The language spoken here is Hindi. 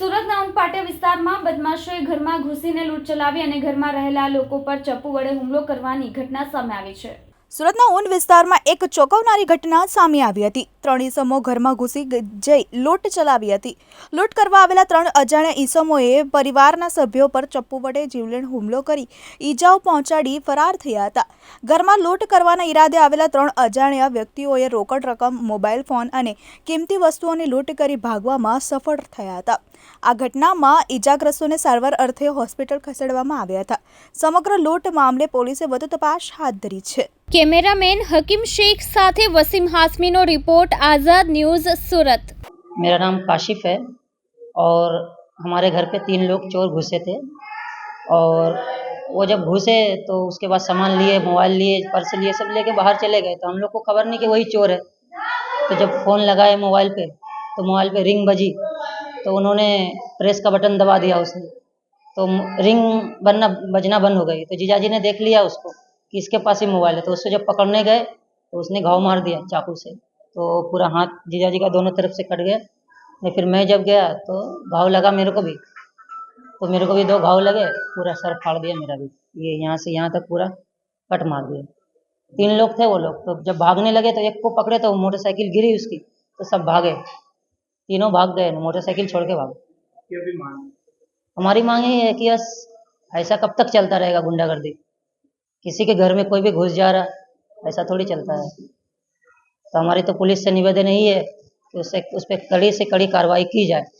સુરતના ઉનપાટિયા વિસ્તારમાં બદમાશોએ ઘરમાં ઘૂસીને લૂંટ ચલાવી અને ઘરમાં રહેલા લોકો પર ચપ્પુ વડે હુમલો કરવાની ઘટના સામે આવી છે. સુરતના ઊન વિસ્તારમાં એક ચોંકાવનારી ઘટના સામે આવી હતી. ત્રણ ઈસમો ઘરમાં ઘૂસી જઈ લૂંટ ચલાવી હતી. લૂંટ કરવા આવેલા ત્રણ અજાણ્યા ઈસમોએ પરિવારના સભ્યો પર ચપ્પુ વડે જીવલેણ હુમલો કરી ઈજાઓ પહોંચાડી ફરાર થયા હતા. ઘરમાં લૂંટ કરવાના ઈરાદે આવેલા ત્રણ અજાણ્યા વ્યક્તિઓએ રોકડ રકમ, મોબાઈલ ફોન અને કિંમતી વસ્તુઓની લૂંટ કરી ભાગવામાં સફળ થયા હતા. આ ઘટનામાં ઈજાગ્રસ્તોને સારવાર અર્થે હોસ્પિટલ ખસેડવામાં આવ્યા હતા. સમગ્ર લૂંટ મામલે પોલીસે વધુ તપાસ હાથ ધરી છે. કેમેરામેન હકીમ શેખ સાથે વસીમ હાસમીનો રિપોર્ટ આઝાદ ન્યૂઝ સુરત मेरा नाम काशिफ है और हमारे घर पे तीन लोग चोर घुसे थे और वो जब घुसे तो उसके बाद सामान लिए मोबाइल लिए पर्स लिए सब लेके बाहर चले गए तो हम लोग को खबर नहीं कि वही चोर है तो जब फ़ोन लगाए मोबाइल पे तो मोबाइल पे रिंग बजी तो उन्होंने प्रेस का बटन दबा दिया उसने तो रिंग बनना बजना बंद हो गई तो जीजा जी ने देख लिया उसको कि इसके पास ही मोबाइल है। तो उसको जब पकड़ने गए तो उसने घाव मार दिया चाकू से। तो पूरा हाथ जीजा जी का दोनों तरफ़ से कट गया। नहीं फिर मैं जब गया तो घाव लगा मेरे को भी। तो मेरे को भी दो घाव लगे पूरा सर फाड़ दिया मेरा भी। ये यहाँ से यहाँ तक पूरा कट मार दिया। तीन लोग थे वो लोग। तो जब भागने लगे तो एक को पकड़े तो मोटरसाइकिल गिरी उसकी। तो सब भागे। तीनों भाग गए मोटरसाइकिल छोड़ के भागे। हमारी मांग यही है कि बस ऐसा कब तक चलता रहेगा गुंडागर्दी? किसी के घर में कोई भी घुस जा रहा है ऐसा थोड़ी चलता है। तो हमारी तो पुलिस से निवेदन यही है कि उससे, उस पर कड़ी से कड़ी कार्रवाई की जाए।